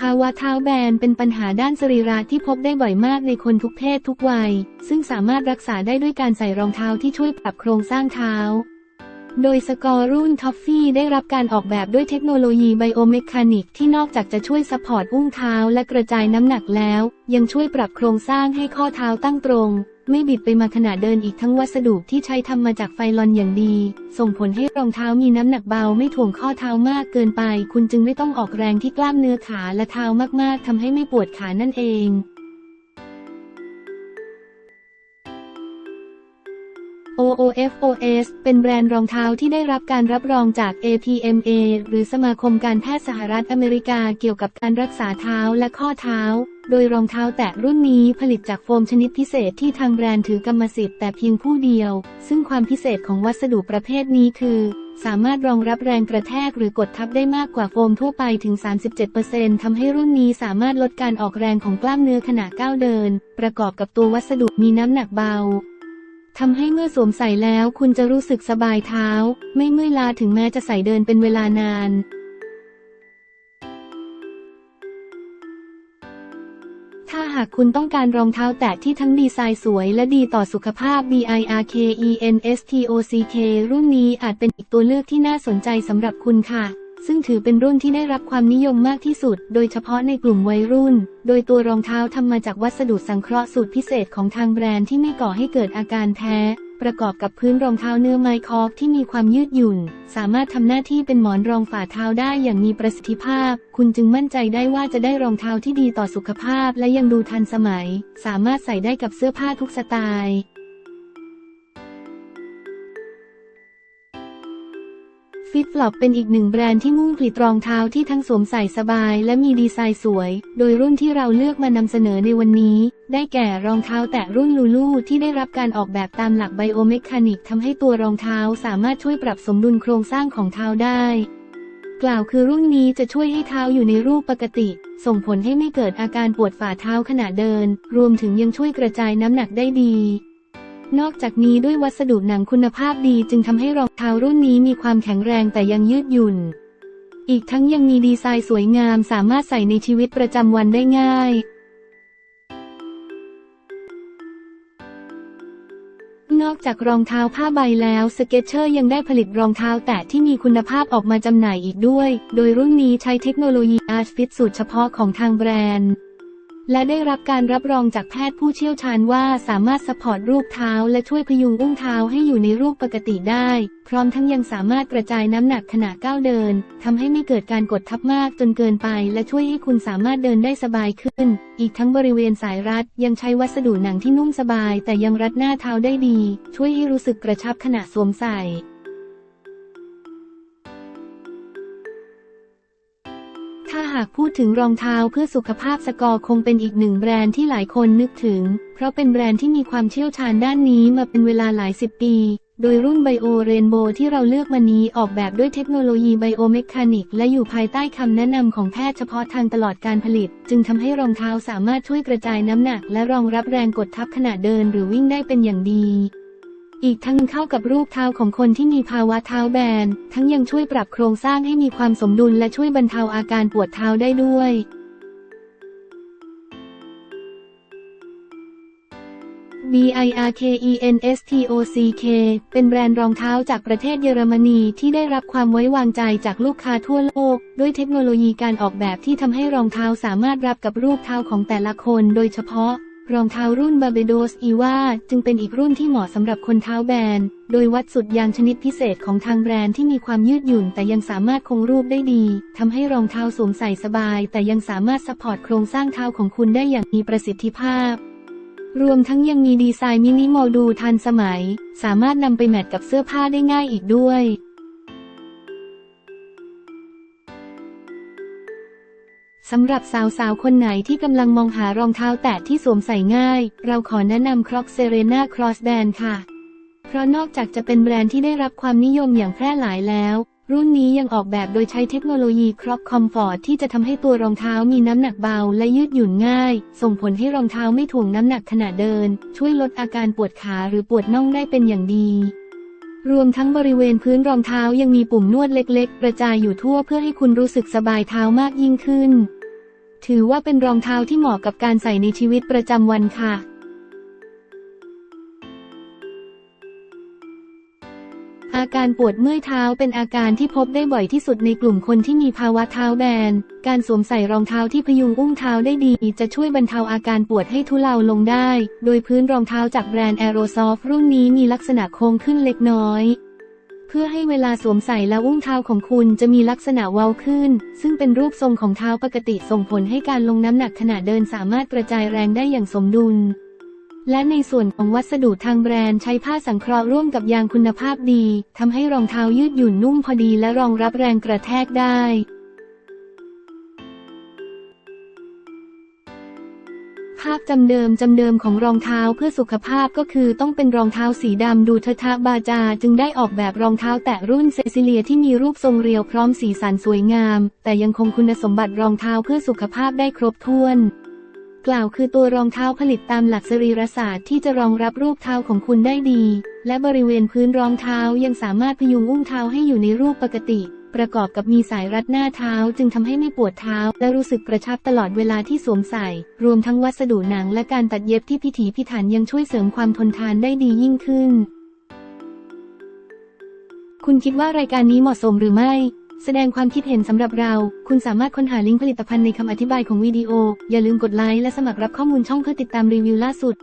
ภาวะเท้าแบนเป็นปัญหาด้านสรีระที่พบได้บ่อยมากในคนทุกเพศทุกวัย ซึ่งสามารถรักษาได้ด้วยการใส่รองเท้าที่ช่วยปรับโครงสร้างเท้า โดยสกอร์รุ่นท็อฟฟี่ได้รับการออกแบบด้วยเทคโนโลยีไบโอเมคานิกที่นอกจากจะช่วยซัพพอร์ตอุ้งเท้าและกระจายน้ำหนักแล้ว ยังช่วยปรับโครงสร้างให้ข้อเท้าตั้งตรง ไม่บิดไปมาขณะเดินอีกทั้งวัสดุที่ใช้ทำมาจากไฟลอนอย่างดี ส่งผลให้รองเท้ามีน้ำหนักเบาไม่ถ่วงข้อเท้ามากเกินไป คุณจึงไม่ต้องออกแรงที่กล้ามเนื้อขาและเท้ามากๆทำให้ไม่ปวดขานั่นเอง OOFOS เป็นแบรนด์รองเท้าที่ได้รับการรับรองจาก APMA หรือสมาคมการแพทย์สหรัฐอเมริกาเกี่ยวกับการรักษาเท้าและข้อเท้า โดยรองเท้าแตะรุ่นนี้ผลิตจากโฟมชนิดพิเศษที่ทางแบรนด์ถือกรรมสิทธิ์แต่เพียงผู้เดียว ซึ่งความพิเศษของวัสดุประเภทนี้คือ สามารถรองรับแรงกระแทกหรือกดทับได้มากกว่าโฟมทั่วไปถึง 37%ทำให้รุ่นนี้สามารถลดการออกแรงของกล้ามเนื้อขณะก้าวเดิน ประกอบกับตัววัสดุมีน้ำหนักเบา ทำให้เมื่อสวมใส่แล้วคุณจะรู้สึกสบายเท้า ไม่เมื่อยล้าถึงแม้จะใส่เดินเป็นเวลานาน ถ้าหากคุณต้องการรองเท้าแตะที่ทั้งดีไซน์สวยและดีต่อสุขภาพ BIRKENSTOCK รุ่นนี้อาจเป็นอีกตัวเลือกที่น่าสนใจสำหรับคุณค่ะ ซึ่งถือเป็นรุ่นที่ได้รับความนิยมมากที่สุด โดยเฉพาะในกลุ่มวัยรุ่น โดยตัวรองเท้าทำมาจากวัสดุสังเคราะห์สูตรพิเศษของทางแบรนด์ที่ไม่ก่อให้เกิดอาการแพ้ ประกอบกับพื้นรองเท้าเนื้อไมคอฟที่มีความยืดหยุ่น สามารถทำหน้าที่เป็นหมอนรองฝ่าเท้าได้อย่างมีประสิทธิภาพ คุณจึงมั่นใจได้ว่าจะได้รองเท้าที่ดีต่อสุขภาพ และยังดูทันสมัย สามารถใส่ได้กับเสื้อผ้าทุกสไตล์ ฟิตฟลอปเป็นอีกหนึ่งแบรนด์ที่มุ่งผลิตรองเท้าที่ทั้งสวมใส่สบาย และมีดีไซน์สวย โดยรุ่นที่เราเลือกมานำเสนอในวันนี้ ได้แก่รองเท้าแตะรุ่นลูลูที่ได้รับการออกแบบตามหลักไบโอเมคานิกทำให้ตัวรองเท้าสามารถช่วยปรับสมดุลโครงสร้างของเท้าได้ กล่าวคือรุ่นนี้จะช่วยให้เท้าอยู่ในรูปปกติ ส่งผลให้ไม่เกิดอาการปวดฝ่าเท้าขณะเดิน รวมถึงยังช่วยกระจายน้ำหนักได้ดี นอกจากนี้ด้วยวัสดุหนังคุณภาพดีจึงทำให้รองเท้ารุ่นนี้มีความแข็งแรงแต่ยังยืดหยุ่น อีกทั้งยังมีดีไซน์สวยงามสามารถใส่ในชีวิตประจำวันได้ง่าย นอกจากรองเท้าผ้าใบแล้วสเก็ตเชอร์ยังได้ผลิตรองเท้าแตะที่มีคุณภาพออกมาจำหน่ายอีกด้วย โดยรุ่นนี้ใช้เทคโนโลยี Art Fit สูตรเฉพาะของทางแบรนด์ และได้รับการรับรองจากแพทย์ผู้เชี่ยวชาญว่าสามารถสปอร์ตรูปเท้า และช่วยพยุงอุ้งเท้าให้อยู่ในรูปปกติได้ พร้อมทั้งยังสามารถกระจายน้ำหนักขณะก้าวเดินทำให้ไม่เกิดการกดทับมากจนเกินไป และช่วยให้คุณสามารถเดินได้สบายขึ้น อีกทั้งบริเวณสายรัดยังใช้วัสดุหนังที่นุ่มสบาย แต่ยังรัดหน้าเท้าได้ดี ช่วยให้รู้สึกกระชับขณะสวมใส่ ถ้าหากพูดถึงรองเท้าเพื่อสุขภาพสกอร์คงเป็นอีกหนึ่งแบรนด์ที่หลายคนนึกถึง เพราะเป็นแบรนด์ที่มีความเชี่ยวชาญด้านนี้มาเป็นเวลาหลายสิบปี โดยรุ่นไบโอเรนโบที่เราเลือกมานี้ออกแบบด้วยเทคโนโลยีไบโอเมคานิกและอยู่ภายใต้คำแนะนำของแพทย์เฉพาะทางตลอดการผลิต จึงทำให้รองเท้าสามารถช่วยกระจายน้ำหนัก และรองรับแรงกดทับขณะเดินหรือวิ่งได้เป็นอย่างดี อีกทั้งเข้ากับรูปเท้าของคนที่มีภาวะเท้าแบน ทั้งยังช่วยปรับโครงสร้างให้มีความสมดุลและช่วยบรรเทาอาการปวดเท้าได้ด้วย BIRKENSTOCK เป็นแบรนด์รองเท้าจากประเทศเยอรมนีที่ได้รับความไว้วางใจจากลูกค้าทั่วโลก ด้วยเทคโนโลยีการออกแบบที่ทำให้รองเท้าสามารถรับกับรูปเท้าของแต่ละคนโดยเฉพาะ รองเท้ารุ่น Barbados Eva จึงเป็นอีกรุ่นที่เหมาะสำหรับคนเท้าแบน โดยวัดสุดยางชนิดพิเศษของทางแบรนด์ที่มีความยืดหยุ่นแต่ยังสามารถคงรูปได้ดีทำให้รองเท้าสวมใส่สบาย แต่ยังสามารถซัพพอร์ตโครงสร้างเท้าของคุณได้อย่างมีประสิทธิภาพ รวมทั้งยังมีดีไซน์มินิมอลดูทันสมัย สามารถนำไปแมทกับเสื้อผ้าได้ง่ายอีกด้วย สำหรับสาวๆ คนไหนที่กำลังมองหารองเท้าแตะที่สวมใส่ง่าย เราขอแนะนำครอกเซเรนาครอสแบนค่ะ เพราะนอกจากจะเป็นแบรนด์ที่ได้รับความนิยมอย่างแพร่หลายแล้ว รุ่นนี้ยังออกแบบโดยใช้เทคโนโลยีครอกคอมฟอร์ตที่จะทำให้ตัวรองเท้ามีน้ำหนักเบาและยืดหยุ่นง่าย ส่งผลให้รองเท้าไม่ถ่วงน้ำหนักขณะเดิน ช่วยลดอาการปวดขาหรือปวดน่องได้เป็นอย่างดีรวมทั้งบริเวณพื้นรองเท้ายังมีปุ่มนวดเล็กๆ กระจายอยู่ทั่วเพื่อให้คุณรู้สึกสบายเท้ามากยิ่งขึ้น ถือว่าเป็นรองเท้าที่เหมาะกับการใส่ในชีวิตประจำวันค่ะ อาการปวดเมื่อยเท้าเป็นอาการที่พบได้บ่อยที่สุดในกลุ่มคนที่มีภาวะเท้าแบน การสวมใส่รองเท้าที่พยุงอุ้งเท้าได้ดี จะช่วยบรรเทาอาการปวดให้ทุเลาลงได้ โดยพื้นรองเท้าจากแบรนด์ Aerosoft รุ่นนี้มีลักษณะโค้งขึ้นเล็กน้อย เพื่อให้เวลาสวมใส่แล้วอุ้งเท้าของคุณจะมีลักษณะเว้าขึ้น ซึ่งเป็นรูปทรงของเท้าปกติส่งผลให้การลงน้ำหนักขณะเดินสามารถกระจายแรงได้อย่างสมดุล และในส่วนของวัสดุทางแบรนด์ใช้ผ้าสังเคราะห์ร่วมกับยางคุณภาพดีทำให้รองเท้ายืดหยุ่นนุ่มพอดีและรองรับแรงกระแทกได้ ภาพจำเดิมจำเดิมของรองเท้าเพื่อสุขภาพก็คือต้องเป็นรองเท้าสีดำดูเทะทะบาจา จึงได้ออกแบบรองเท้าแตะรุ่นเซซิเลียที่มีรูปทรงเรียวพร้อมสีสันสวยงาม แต่ยังคงคุณสมบัติรองเท้าเพื่อสุขภาพได้ครบถ้วนกล่าวคือตัวรองเท้าผลิตตามหลักสรีรศาสตร์ที่จะรองรับรูปเท้าของคุณได้ดี และบริเวณพื้นรองเท้ายังสามารถพยุงอุ้งเท้าให้อยู่ในรูปปกติ ประกอบกับมีสายรัดหน้าเท้าจึงทำให้ไม่ปวดเท้า และรู้สึกกระชับตลอดเวลาที่สวมใส่ รวมทั้งวัสดุหนังและการตัดเย็บที่พิถีพิถันยังช่วยเสริมความทนทานได้ดียิ่งขึ้น คุณคิดว่ารายการนี้เหมาะสมหรือไม่ แสดงความคิดเห็นสำหรับเรา คุณสามารถค้นหาลิงก์ผลิตภัณฑ์ในคำอธิบายของวิดีโอ อย่าลืมกดไลค์และสมัครรับข้อมูลช่องเพื่อติดตามรีวิวล่าสุด